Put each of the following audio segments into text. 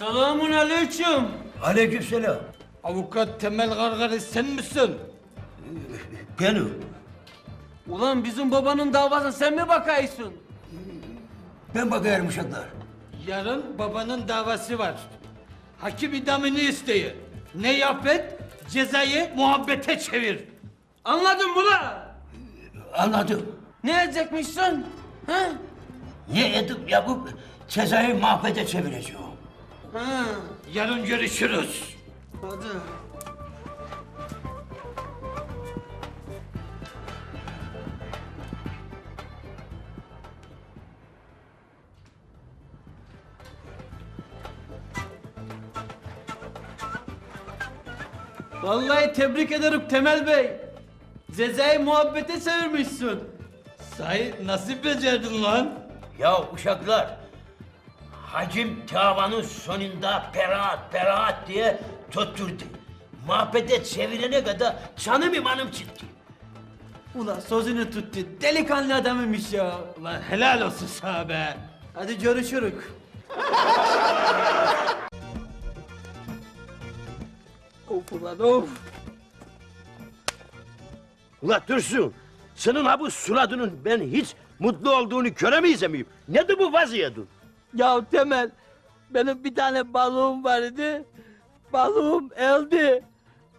Selamun aleyküm. Aleykümselam. Avukat Temel Gargari sen misin? Benim. Ulan bizim babanın davasına sen mi bakaysın? Ben bakıyorum uşaklar. Yarın babanın davası var. Hakim idamını isteyi. Ne yap et? Cezayı muhabbete çevir. Anladın mı lan? Anladım. Ne edecekmişsin? Ha? Ne edip yapıp cezayı mahvede çevireceğim. Ha. Yarın görüşürüz. Hadi. Vallahi tebrik ederim Temel Bey. Cezayı muhabbete çevirmişsin. Sahi nasıl becerdin lan? Ya uşaklar, hacim davanın sonunda beraat beraat diye tutturdu. Mahvede çevirene kadar canım imanım çıktı. Ulan sözünü tuttu. Delikanlı adamıymış ya. Ulan helal olsun sana be. Hadi görüşürük. of ulan of. Ula Dursun, senin ha bu suladının ben hiç mutlu olduğunu göremeyiz miyim? Nedir bu vaziyetin? Ya Temel, benim bir tane balığım vardı. Balığım öldü.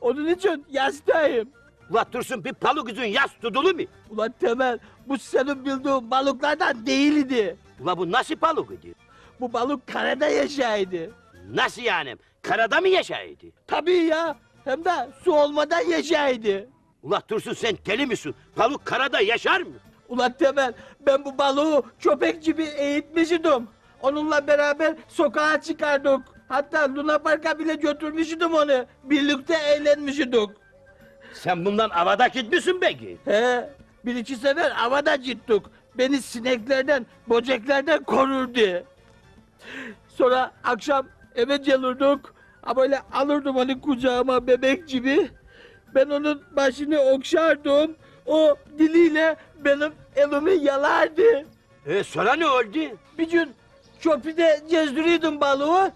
Onun için yastayım. Ula Dursun bir balık yüzün yas tutulu mu? Ulan Temel, bu senin bildiğin balıklardan değildi. Ula bu nasıl balık idi? Bu balık karada yaşaydı. Nasıl yani? Karada mı yaşaydı? Tabii ya, hem de su olmadan yaşaydı. Ula Dursun sen deli misin? Balık karada yaşar mı? Ulan Temel, ben bu balığı köpek gibi eğitmiştim. Onunla beraber sokağa çıkardık. Hatta Luna Park'a bile götürmüştüm onu. Birlikte eğlenmiştik. Sen bundan avada gitmişsin peki? He, bir iki sefer havada gittik. Beni sineklerden, böceklerden korurdu. Sonra akşam eve gelirdik. Ha böyle alırdım onu kucağıma bebek gibi. Ben onun başını okşardım. O diliyle benim elimi yalardı. E sonra ne oldu? Bir gün köprüde gezdiriyordum balığı.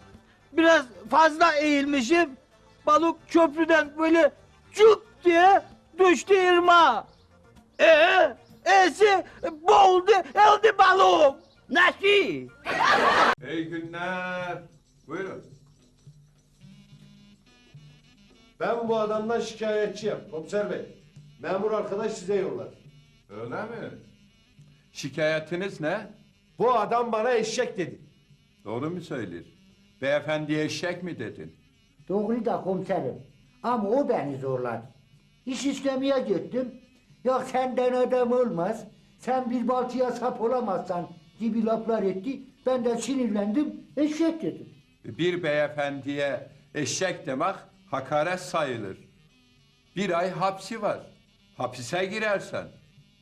Biraz fazla eğilmişim. Balık köprüden böyle cuk diye düştü irmağa. Ee, esi boğuldu, öldü balığım. Nasıl? İyi günler. Buyurun. Ben bu adamdan şikayetçiyim komiser bey. Memur arkadaş size yollar. Öyle mi? Şikayetiniz ne? Bu adam bana eşek dedi. Doğru mu söylüyor? Beyefendiye eşek mi dedin? Doğru da komiserim. Ama o beni zorladı. İş istemeye gittim. Yok senden adam olmaz. Sen bir baltıya sap olamazsan gibi laflar etti. Ben de sinirlendim. Eşek dedim. Bir beyefendiye eşek demek hakaret sayılır. Bir ay hapsi var. Hapise girersen.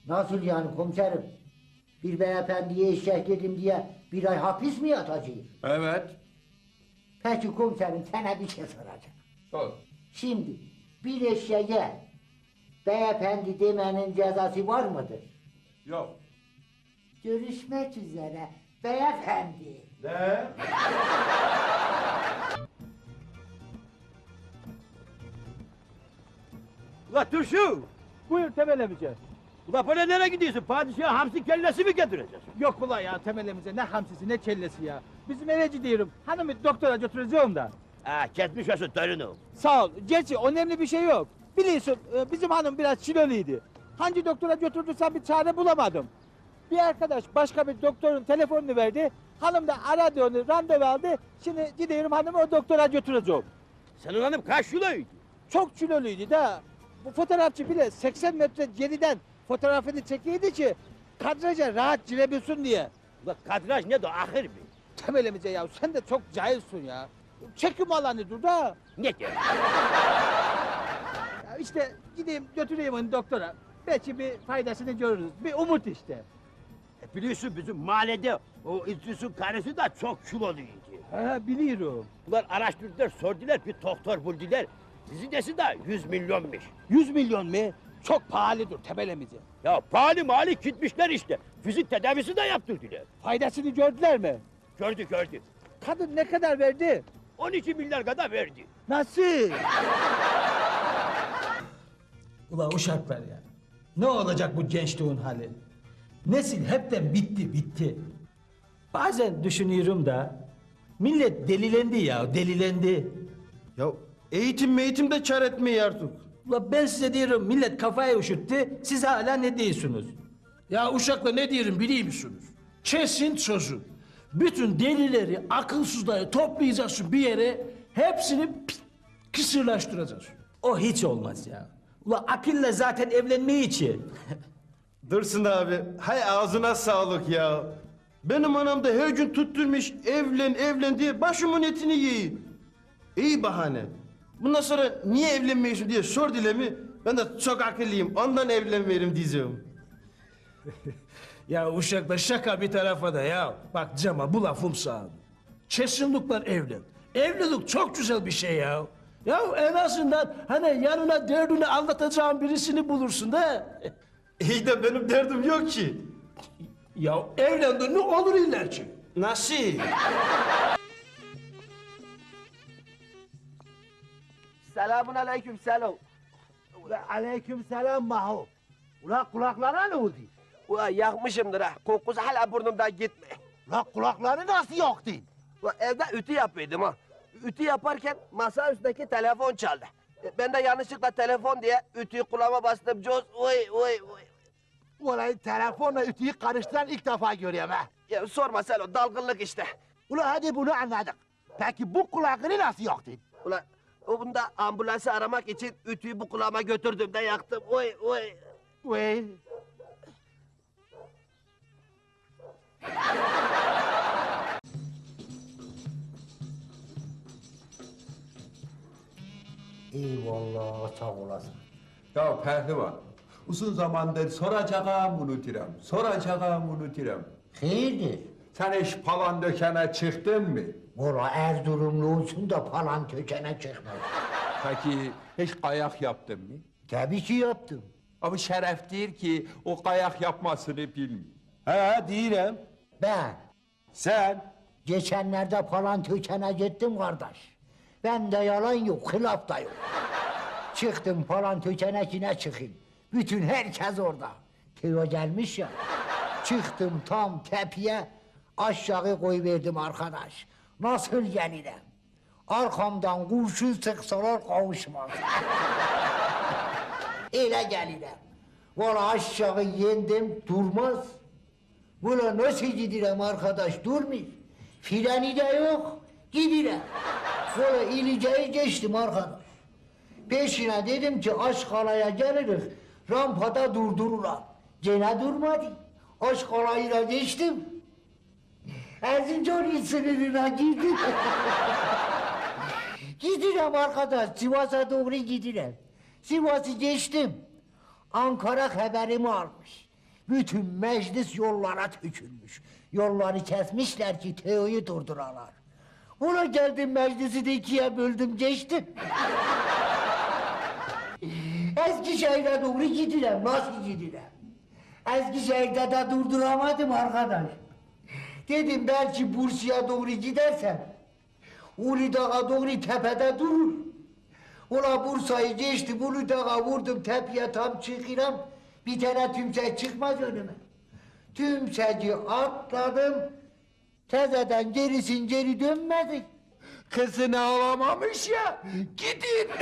Nasıl yani komiserim? Bir beyefendiye eşek dedim diye bir ay hapis mi yatacağım? Evet. Peki komiserim sana bir şey soracağım. Sor. Şimdi bir eşeğe beyefendi demenin cezası var mıdır? Yok. Görüşmek üzere beyefendi. Ne? Ula Dursun! Buyur Temel. Ula böyle nereye gidiyorsun? Padişaha hamsi kellesi mi getireceksin? Yok ula ya Temel emice ne hamsisi ne kellesi ya. Bizim eve gidiyorum. Hanımı doktora götüreceğim da. Ha gitmiş olsun torunum. Sağ ol. Gerçi önemli bir şey yok. Biliyorsun e, bizim hanım biraz kiloluydu. Hangi doktora götürdüysem bir çare bulamadım. Bir arkadaş başka bir doktorun telefonunu verdi. Hanım da aradı onu, randevu aldı. Şimdi gidiyorum hanımı o doktora götüreceğim. Senin hanım kaç kiloydu? Çok kiloluydu da. Bu fotoğrafçı bile 80 metre geriden fotoğrafını çekiydi ki kadraja rahat girebilsin diye. Ula kadraj ne de ahır mı? Temelimize ya sen de çok cahilsin ya. Çekim alanı dur da. Ne de? Ya işte gideyim götüreyim onu doktora. Belki bir faydasını görürüz. Bir umut işte. E biliyorsun bizim mahallede o İdris'in karısı da çok kiloluydu. Ha biliyorum. Bunlar araştırdılar, sordular, bir doktor buldular. Vizitesi de 100 milyonmuş. 100 milyon mu? Çok pahalıdır tebelemize. Ya pahalı mali gitmişler işte. Fizik tedavisi de yaptırdılar. Faydasını gördüler mi? Gördü gördü. Kadın ne kadar verdi? 12 milyar kadar verdi. Nasıl? Ula uşaklar ya. Ne olacak bu gençliğin hali? Nesil hepten bitti bitti. Bazen düşünüyorum da millet delilendi ya delilendi. Ya eğitim eğitim de kar etmiyor artık. Ula ben size diyorum millet kafayı üşüttü siz hala ne diyorsunuz? Ya uşakla ne diyelim biliyor musunuz? Kesin sözüm. Bütün delileri, akılsızları toplayacaksın bir yere, hepsini pi- kısırlaştıracaksın. O hiç olmaz ya. Ula akılla zaten evlenmeyi için. Dursun abi, hay ağzına sağlık ya. Benim anam da her gün tutturmuş evlen evlen diye başımın etini yiyin. İyi bahane. Bundan sonra niye evlenmiyorsun diye sor dilemi. Ben de çok akıllıyım ondan evlenmeyelim diyeceğim. Ya uşakla şaka bir tarafa da ya. Bak Cema bu lafım sağ. Kesinlikle evlen. Evlilik çok güzel bir şey ya. Ya en azından hani yanına derdini anlatacağın birisini bulursun da. İyi de benim derdim yok ki. Ya evlendin ne olur ilerci. Nasıl? Selamun aleyküm selam. Aleyküm selam Maho. Ula kulaklara ne oldu? Ulan yakmışımdır ha. Kokusu hala burnumdan gitme. La kulakları nasıl yaktın? Ulan evde ütü yapıyordum ha. Ütü yaparken masa üstündeki telefon çaldı. E, Ben de yanlışlıkla telefon diye ütüyü kulağıma bastım. Coz oy oy oy. Ulan telefonla ütüyü karıştıran ilk defa görüyorum ha. Ya sorma Selo dalgınlık işte. Ulan hadi bunu anladık. Peki bu kulakları nasıl yaktın? Ulan onu da ambulansı aramak için ütüyü bu kulağıma götürdüm de yaktım. Oy oy. Vay. Eyvallah sağ olasın. Ya pehlivan, uzun zamandır soracağım unuturam, soracağım unuturam. Hayırdır? Sen hiç palan dökene çıktın mı? Valla Erzurumlu olsun da falan kökene çıkmaz. Peki hiç kayak yaptın mı? Tabii ki yaptım. Ama şeref değil ki o kayak yapmasını bilmiyor. He değilim. Ben Sen? geçenlerde falan tökene gittim kardeş. Bende yalan yok, hılaf da yok. Çıktım falan tökenekine çıkayım. Bütün herkes orada. Teo gelmiş ya. Çıktım tam tepeye aşağı koyverdim arkadaş. Nasıl gelirim? Arkamdan kurşun sıksalar kavuşmaz. Öyle gelirim. Valla aşağı yendim durmaz. Ula nasıl gidirem arkadaş durmuyor. Freni de yok gidirem. Valla iliceyi geçtim arkadaş. Peşine dedim ki Aşkala'ya geliriz. Rampada durdururlar. Gene durmadı. Aşkala'yla geçtim. Erzincan sınırına girdim. gidirem arkadaş. Sivas'a doğru gidirem. Sivas'ı geçtim. Ankara haberimi almış. Bütün meclis yollara tökülmüş. Yolları kesmişler ki Teo'yu durduralar. Ona geldim meclisi de ikiye böldüm geçtim. Eskişehir'e doğru gidiyorum. Nasıl gidiyorum? Eskişehir'de de durduramadım arkadaş. Dedim belki Bursa'ya doğru gidersem Uludağ'a doğru tepede durur. Ula Bursa'yı geçtim, Uludağ'a vurdum tepeye tam çıkıram. Bir tane tümsek çıkmaz önüme. Tümseci atladım. Tezeden gerisin geri dönmedik. Kızını alamamış ya. Gidin.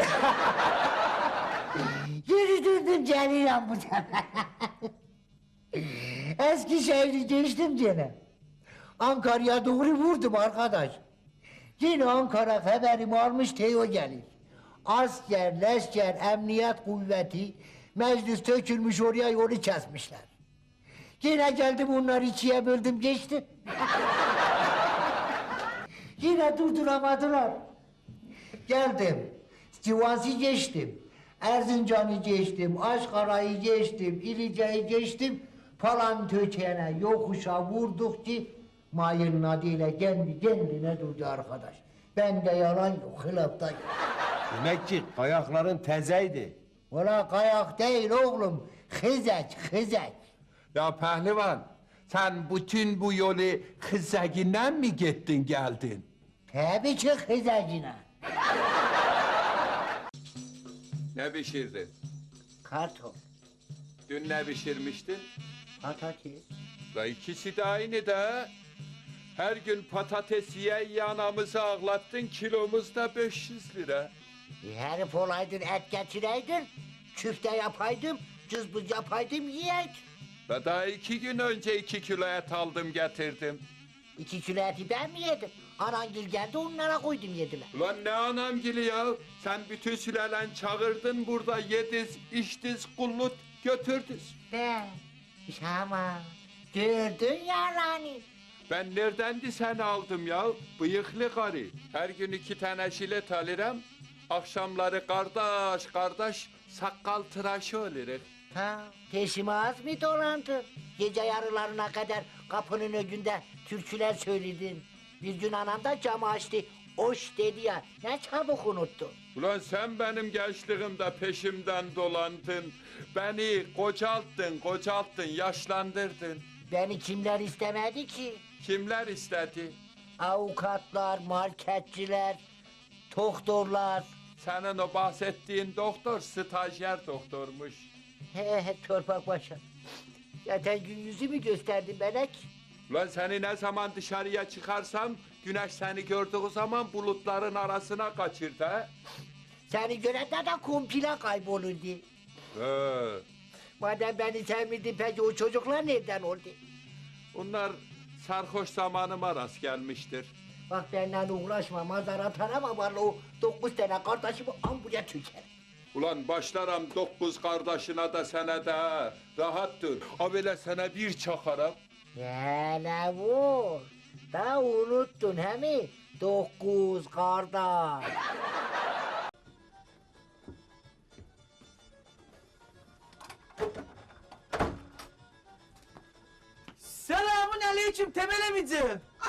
geri döndüm geliyorum bu sefer. Eskişehir'i geçtim gene. Ankara'ya doğru vurdum arkadaş. Yine Ankara haberimi almış Teo gelir. Asker, leşker, emniyet kuvveti, meclis tökülmüş oraya yolu kesmişler. Yine geldim onları ikiye böldüm geçtim. Yine durduramadılar. Geldim. Sivas'ı geçtim. Erzincan'ı geçtim, Aşkara'yı geçtim, İlice'yi geçtim. Falan tökene yokuşa vurduk ki mayın adıyla kendi kendine durdu arkadaş. Bende yalan yok, hılapta yok. Demek ki ayakların tezeydi. Valla kayak değil oğlum, hızek, hızek. Ya pehlivan, sen bütün bu yolu kızzaginden mi gittin geldin? Tabii çık hızacına. Ne pişirdin? Karton, Dün ne pişirmiştin? patates. La ikisi de aynı da. Her gün patates yiye yiye anamızı ağlattın kilomuz da 500 lira. E, herif olaydın et getireydin. Küfte yapaydım, cızbız yapaydım yiyek. La daha iki gün önce iki kilo et aldım getirdim. İki kilo eti ben mi yedim? Anangil geldi onlara koydum yediler. Ulan ne anam gili ya? Sen bütün sülalen çağırdın burada yediz, içtiz, kullut götürdüz. Ne? Ama gördün ya Rani. Ben neredendi sen aldım ya? Bıyıklı karı. Her gün iki tane jilet alırım. Akşamları kardeş kardeş sakal tıraşı oluruz. Ha, peşime az mı dolandın? Gece yarılarına kadar kapının önünde türküler söyledin. Bir gün anam da camı açtı. Oş dedi ya, ne çabuk unuttun. Ulan sen benim gençliğimde peşimden dolandın. Beni kocalttın, kocalttın, yaşlandırdın. Beni kimler istemedi ki? Kimler istedi? Avukatlar, marketçiler, doktorlar. Senin o bahsettiğin doktor stajyer doktormuş. He he torpak başa. Zaten gün yüzümü gösterdi melek. Ulan seni ne zaman dışarıya çıkarsam güneş seni gördüğü zaman bulutların arasına kaçırdı ha. Seni görenler de komple kaybolurdu. He. Madem beni sevmedin peki o çocuklar nereden oldu? Bunlar sarhoş zamanıma rast gelmiştir. Bak benimle uğraşma mazara tarama vallahi o dokuz tane kardeşimi an buraya tüker. Ulan başlarım dokuz kardeşine de sana da ha. Rahat dur. Ha böyle sana bir çakarım. Hele vur. Da unuttun he mi? Dokuz kardeş. Aleyküm Temel emici.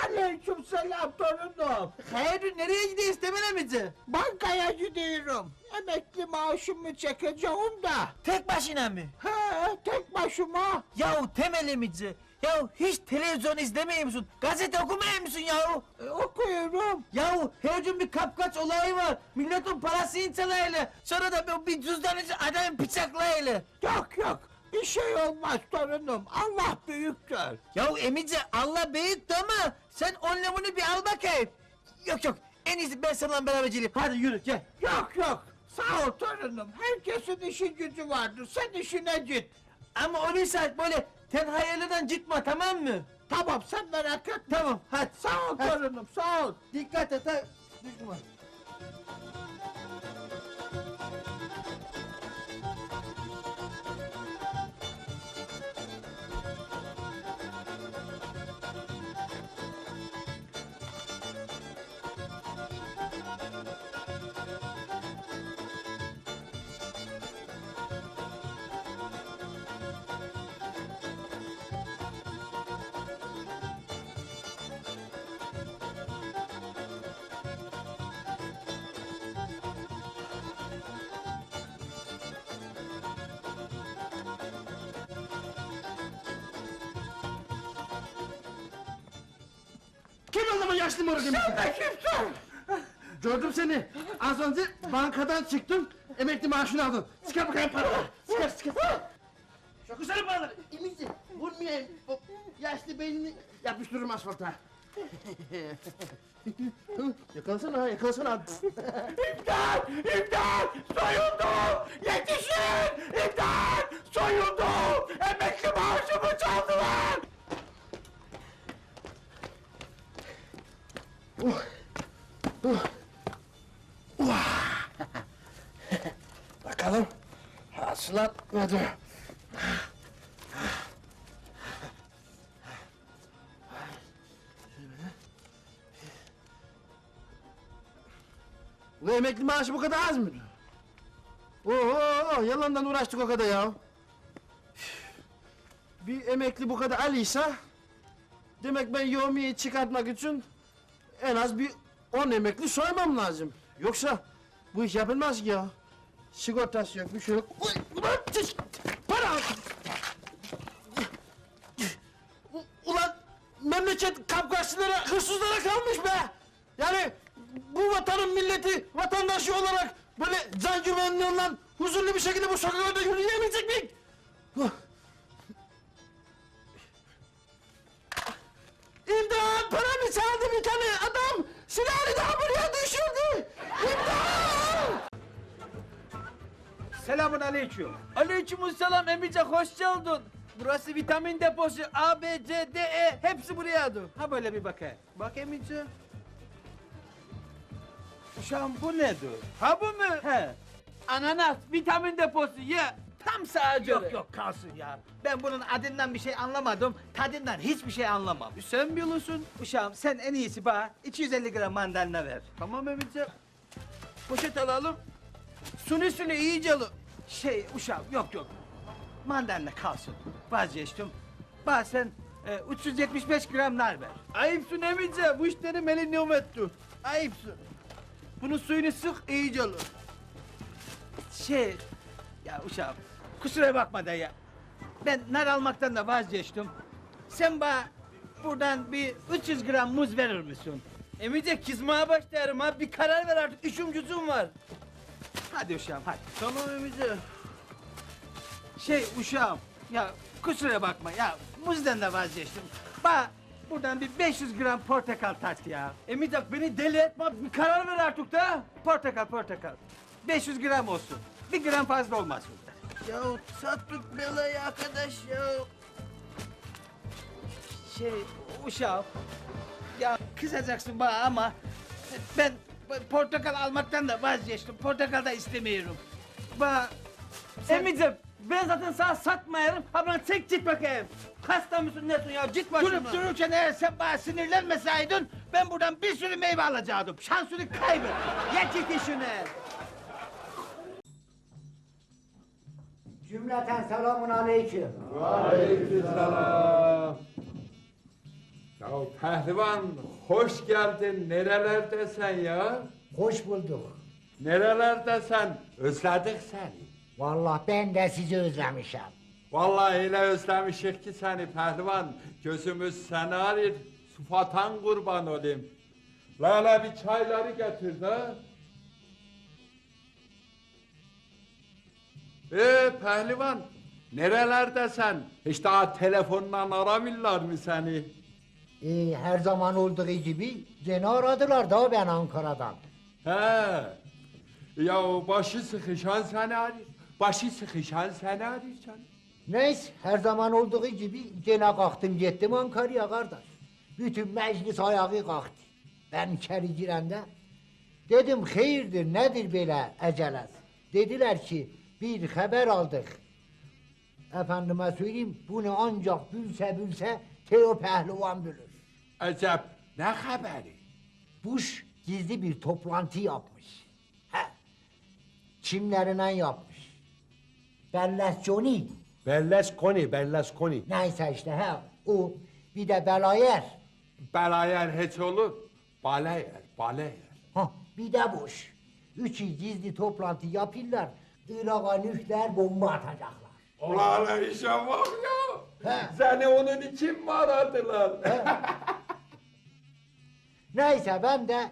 Aleyküm selam torunum. Hayır nereye gidiyoruz Temel emici? Bankaya gidiyorum. Emekli maaşımı çekeceğim da. Tek başına mı? He tek başıma. Yahu Temel emici. Yahu hiç televizyon izlemiyor musun? Gazete okumuyor musun yahu? E, okuyorum. Yahu her gün bir kapkaç olayı var. Milletin parasını çalayla. Sonra da bir cüzdanıcı adam bıçaklayla. Yok yok. Bir şey olmaz torunum. Allah büyüktür. Ya emice Allah büyüktü ama sen onunla bunu bir al bakayım. Yok yok. En iyisi ben seninle beraber geleyim. Hadi yürü gel. Yok yok. Sağ ol torunum. Herkesin işi gücü vardır. Sen işine git. Ama öyleyse böyle tenhayalıdan gitme tamam mı? Tamam sen merak etme. Tamam hadi. Sağ ol torunum sağ ol. Dikkat et ha. Düşme. Kim zaman yaşlı moruk emekli? Sen de kimsin? Gördüm seni. Az önce bankadan çıktın. Emekli maaşını aldın. Çıkar bakayım paraları. Çıkar çıkar. Çok güzel paralar. İmici. Vurmayayım. O yaşlı beynini yapıştırırım asfalta. yakalasana ha yakalasana. İmdat! İmdat! Soyuldum! Yetişin! İmdat! Soyuldum! Emekli maaşımı çaldılar! Bakalım hasılat nedir? Bu emekli maaşı bu kadar az mıydı? Oo, yalandan uğraştık o kadar ya. Bir emekli bu kadar alıysa... Demek ben yomiyi çıkartmak için en az bir 10 emekli soymam lazım. Yoksa bu iş yapılmaz ki ya. Sigortası yok, bir şey yok. Uy, ulan, tüş, para! Ulan memleket kapkaççılara, hırsızlara kalmış be! Yani bu vatanın milleti, vatandaşı olarak böyle can güvenliğiyle huzurlu bir şekilde bu sokaklarda yürüyemeyecek miyik? İmdat! Paramı çaldı bir tane adam! Silahını da buraya düşürdü! İmdat! Selamun aleyküm. Aleykümselam emice hoş geldin. Burası vitamin deposu A, B, C, D, E hepsi buraya dur. Ha böyle bir bakayım. Bak emice. Uşağım bu nedir? Ha bu mu? He. Ananas vitamin deposu ye. Tam sadece. Yok yok kalsın ya. Ben bunun adından bir şey anlamadım. Tadından hiçbir şey anlamam. Sen biliyorsun. Uşağım sen en iyisi bana 250 gram mandalina ver. Tamam emice. Poşet alalım. Suni suni iyice alı. Şey uşağım yok yok. Mandalina kalsın. Vazgeçtim. Bana sen e, 375 gram nar ver. Ayıpsın emice. Bu işleri melin etti. Ayıpsın. Bunun suyunu sık iyice alı. Şey ya uşağım kusura bakma da ya. Ben nar almaktan da vazgeçtim. Sen bana buradan bir 300 gram muz verir misin? Emice kızmaya başlarım ha. Bir karar ver artık. İşim gücüm var. Hadi uşağım hadi. Tamam emice. Şey uşağım ya kusura bakma ya muzdan da vazgeçtim. Bana buradan bir 500 gram portakal tart ya. Emice beni deli etme. Bir karar ver artık da. Portakal portakal. 500 gram olsun. Bir gram fazla olmasın. Ya sattık belayı arkadaş ya. Şey uşağım ya kızacaksın bana ama ben portakal almaktan da vazgeçtim. Portakal da istemiyorum. Bana sen- Emice ben zaten sana satmayarım. Ha bana çek git bakayım. Hasta mısın nesin ya? Git başımdan. Durup dururken eğer sen bana sinirlenmeseydin ben buradan bir sürü meyve alacaktım. Şansını kaybet. Ye git işine. Cümleten selamun aleyküm. Ya pehlivan hoş geldin. Nerelerdesen ya? Hoş bulduk. Nerelerdesen? Özledik seni. Vallahi ben de sizi özlemişim. Vallahi öyle özlemişik ki seni pehlivan. Gözümüz seni arır. Sıfatan kurban olayım. Lala bir çayları getir de. Ee pehlivan, nerelerdesen? Hiç daha telefonla aramıyorlar mı seni? Ee, her zaman olduğu gibi seni aradılar da ben Ankara'dan. He. Ya başı sıkışan seni arıyor. Başı sıkışan seni arıyor canım. Neyse her zaman olduğu gibi gene kalktım gittim Ankara'ya kardeş. Bütün meclis ayağı kalktı. Ben içeri girende dedim hayırdır nedir böyle eceles. Dediler ki bir haber aldık. Efendime söyleyeyim bunu ancak bilse bilse Teo Pehlivan bilir. Acep ne haberi? Bush gizli bir toplantı yapmış. He. Kimlerine yapmış? Berlusconi. Berlusconi, Berlusconi. Neyse işte he. O bir de Belayer. Belayer hiç olur. Balayer, balayer. Ha, bir de Bush. Üçü gizli toplantı yapırlar. Irak'a nükleer bomba atacaklar. Ulan işe bak ya. He. Seni onun için mi aradılar? Neyse ben de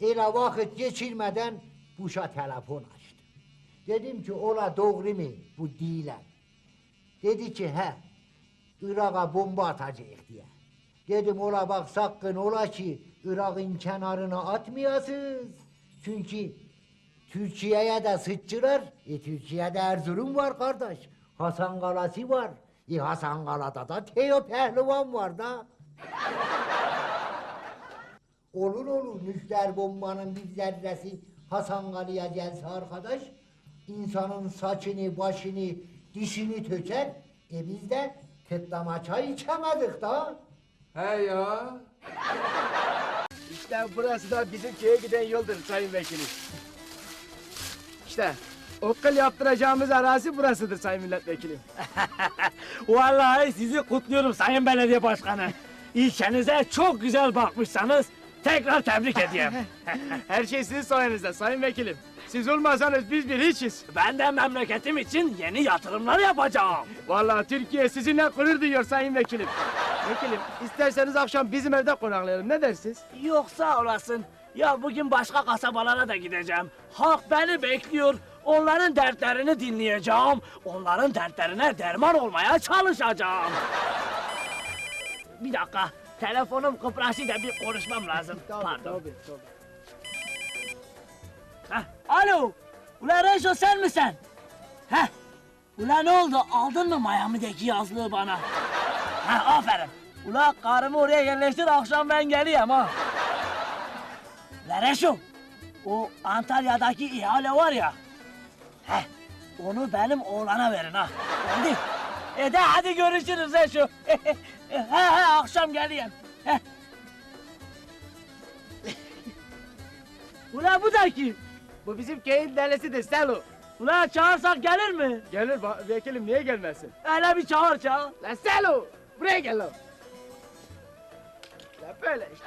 ele vakit geçirmeden Bush'a telefon açtım. Dedim ki ola doğru mu bu dilen? Dedi ki he Irak'a bomba atacak diye. Dedim ola bak sakın ola ki Irak'ın kenarına atmayasınız. Çünkü Türkiye'ye de sıçtılar. E Türkiye'de Erzurum var kardeş. Hasan Kalası var. E Hasan Kala'da da Teo Pehlivan var da. Olur olur nükleer bombanın bir zerresi Hasan Kali'ye gelse arkadaş insanın saçını, başını, dişini töker. E biz de kıtlama çay içemedik da. He ya. İşte burası da bizim köye giden yoldur sayın vekilim. İşte okul yaptıracağımız arazi burasıdır sayın milletvekilim. Vallahi sizi kutluyorum Sayın Belediye Başkanı. İlçenize çok güzel bakmışsanız tekrar tebrik ediyorum. Her şey sizin sayenizde sayın vekilim. Siz olmasanız biz bir hiçiz. ben de memleketim için yeni yatırımlar yapacağım. Vallahi Türkiye sizinle gurur duyuyor sayın vekilim. Vekilim isterseniz akşam bizim evde konaklayalım ne dersiniz? Yok sağ olasın. Ya bugün başka kasabalara da gideceğim. Halk beni bekliyor. Onların dertlerini dinleyeceğim. Onların dertlerine derman olmaya çalışacağım. Bir dakika. Telefonum kıpraşı da bir konuşmam lazım. Pardon. Heh, alo. Ulan Reşo sen misin? Heh. Ulan ne oldu? Aldın mı Miami'deki yazlığı bana? Ha aferin. Ulan karımı oraya yerleştir akşam ben geleyim ha. Reşo. O Antalya'daki ihale var ya. Heh. Onu benim oğlana verin ha. Oldu. E de hadi görüşürüz Reşo. he he akşam geleyim. Heh. Ulan bu da kim? Bu bizim köyün delisidir Selo. Ulan çağırsak gelir mi? Gelir ba- vekilim niye gelmesin? Hele bir çağır çağır. Lan Selo buraya gel lan. Ya böyle işte.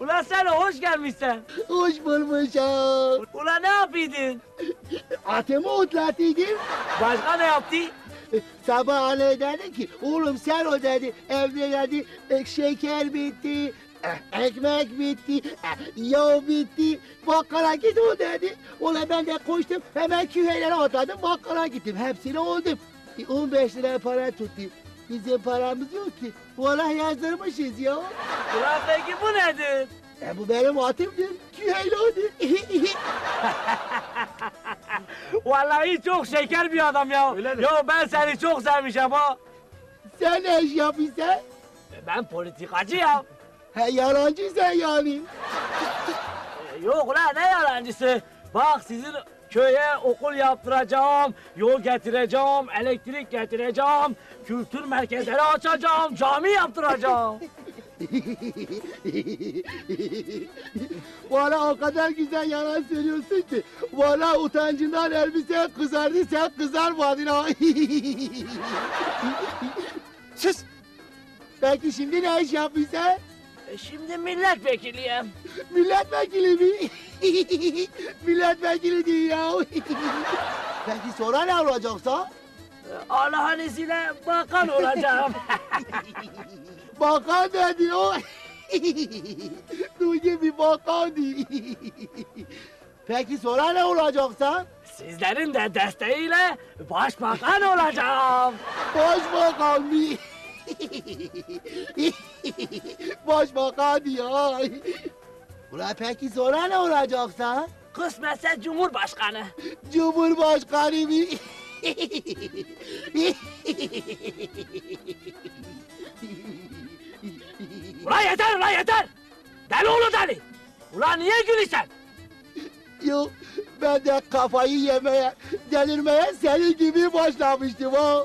Ulan sen hoş gelmişsin. Hoş bulmuşum. Ulan ne yapıyordun? Atımı otlatıydım. Başka ne yaptı? Sabah anne dedi ki oğlum sen o dedi evde dedi e, şeker bitti. e, Ekmek bitti, e, yağ bitti, bakkala git o dedi. Ola ben de koştum, hemen kühelere atladım, bakkala gittim. Hepsini oldum. E, 15 lira para tuttu. Bizim paramız yok ki. Valla yazdırmışız ya. Ulan peki bu nedir? E, bu benim atımdır, küheyle odur. Vallahi çok şeker bir adam ya. Yo ben seni çok sevmişim ha. sen ne iş yapıyorsun? Ben politikacıyım. He yalancı sen yani. E, Yok ulan ne yalancısı. Bak sizin köye okul yaptıracağım, yol getireceğim, elektrik getireceğim, kültür merkezleri açacağım, cami yaptıracağım. Valla o kadar güzel yalan söylüyorsun ki. Valla utancından elbise kızardı sen kızarmadın ha. Sus. Peki şimdi ne iş yapıyorsun? E, şimdi milletvekiliyim. Milletvekili mi? Milletvekili değil ya. Peki sonra ne olacaksa? E, Allah'ın izniyle bakan olacağım. Bakan dedi o. Duygu bir bakan değil. Peki sonra ne olacaksa? Sizlerin de desteğiyle başbakan olacağım. Başbakan mı? Başbakan ya. Ulan peki sonra ne olacaksa? Kısmetse Cumhurbaşkanı. Cumhurbaşkanı mı? Ulan yeter ulan yeter! Deli oğlu deli! Ulan niye gülüyorsun? Yok ben de kafayı yemeye, delirmeye senin gibi başlamıştım ha.